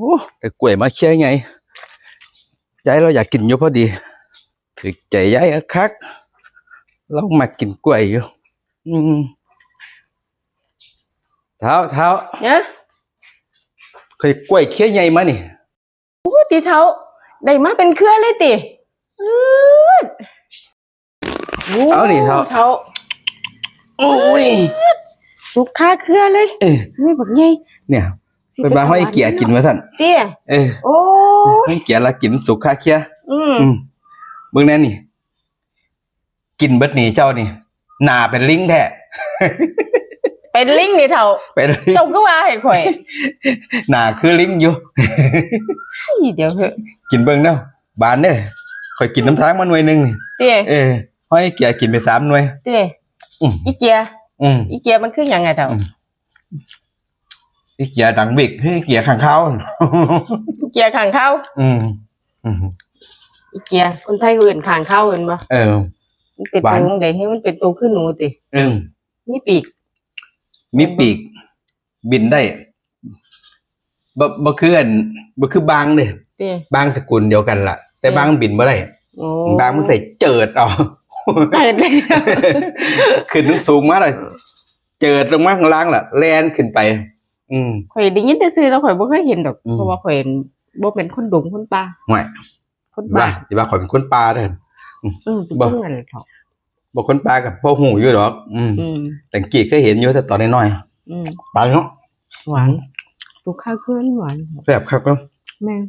อ้แต่กล้วยมาเคี่ยไงยายเราอยากกินอยู่พอดีถือใจยายอะคักเรามากินกล้วยอยู่อืมเท้าเท้าเนี่ยเคยกล้วยเคี่ยไงมานี่โอ้ตีเท้าได้มาเป็นเครือเลยติอืดโเอานี่เท้าเท้าโอ้ยสุกค่าเครือเลยเออไม่บักใหญ่เนี่ยสิ เป็นบาห้อยเกียกินมาสั่นเตี้ยเออโอ้ห้อยเกียละกินสุกคาเคี่ยอืมอืมเบิ่งแน่นี่ กินเบิดหนีเจ้านี่หน้าเป็นลิงแท้เป็นลิงนี่เท้าเป็นลิงเจ้าก็ว่าให้ข่อยหน้าคือลิงอยู่อีเดี๋ยวเถอะกินเบิ่งเนาะบานเด้อข่อยกินน้ำทางมาหน่วยหนึงนี่เตี้ยเออห้อยเกียกินไปสามหน่วยเตี้ยอืมอีเกียอืมอีเกียมันคือหยังไงเท้าอืม อีเกียดังบิกให้เกียข้างเขาอีเกียข้างเข้าอืมอืมอีเกียคนไทยเขาอื่นข้างเข้าเห็นบ่เออมันเป็นหวานตัวใดให้มันเป็นตัวขึ้นหนูติอืมนี่ปีก มีปีก บินได้บ่บ่คืออันบ่คือบางเด้เตี้ยบางตระกูลเดียวกันล่ะ แต่อืมบางบินบ่ได้โอ้บางมันใส่เจิดเอาเกิดเลยขึ้นสูงมากเลยเจิดลงมาข้างล่างล่ะแลนขึ้นไป อืมข่อยได้ยินแต่ซื้อแล้วข่อยบ่เคยเห็นดอก อืม เพราะว่าข่อยบ่เป็นคนดงคนป่าห่วยคนว่าป่าสิว่าข่อยเป็นคนป่าเด้ออืมเป็นบ่ คนนั้นเถาะบ่คนป่ากับพ่อหูอยู่ดอก อืมอืมแต่กี้เคยเห็นอยู่แต่ตอนน้อยอืมๆปลาเนาะหวานลูกข้าวเคลื่อนหวานแซ่บครับเนาะแม่ง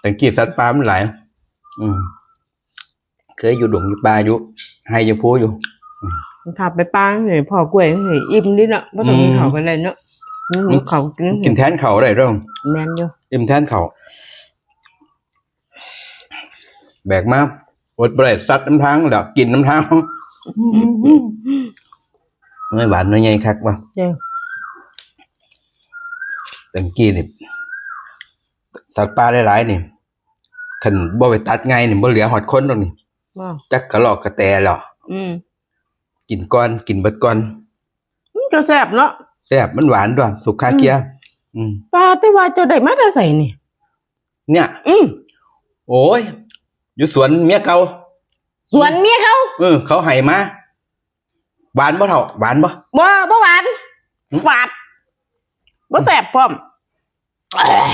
แต่กี้สัตว์ป่ามันหลายอืมเคยอยู่ดงอยู่ป่าอยู่ให้อยู่พูอยู่ ขับไปป้างเฮ้ยพ่อกล้วยเฮ้ยอิ่มดิเนาะบ่ต้องมีอืมข้าวกันเลยเนาะนี่มีข้าวกินกินแทนเขาได้เด้อแม่นอยู่อิ่มแทนเขาแบกมาอดบ่ได้สัตว์น้ำทางแล้วกินน้ำทางไม่หวานไม่ใหญ่คักว่ะเด้อแต่กี้นี่สัตว์ป่าหลายๆนี่คันบ่ไปตัดไงนี่บ่เหลือหอดคนดอกนี่บ่จักกะลอกกระแตแล้วอืม กินก้อน กินเบิดก้อนมันจะแซ่บเนาะแซ่บมันหวานด้วยสุกคาเกียอืมปลาแต่ว่าเจ้าได้มาแต่ใส่นี่เนี่ย อืมโอ้ยอยู่สวนเมียเก่าสวนเมียเขาเออเขาให้มาหวานบ่เท่าหวานบ่บ่บ่หวานฝาดบ่แซ่บพร้อมเอ้ย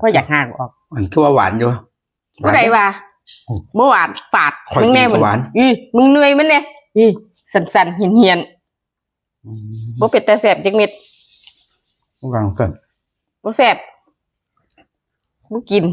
พออยากหากออกมันคือว่าหวานอยู่ผู้ใดว่าอืมเมื่อวานฝาดข่อยมึงแน่กินมึงหวานอีมึงเหนื่อยมันเนี่ยอี สันสันๆเหียนเหียนอืมๆบ่เป็ดแต่แสบจักเม็ดวางสั่นบ่แสบบ่กิน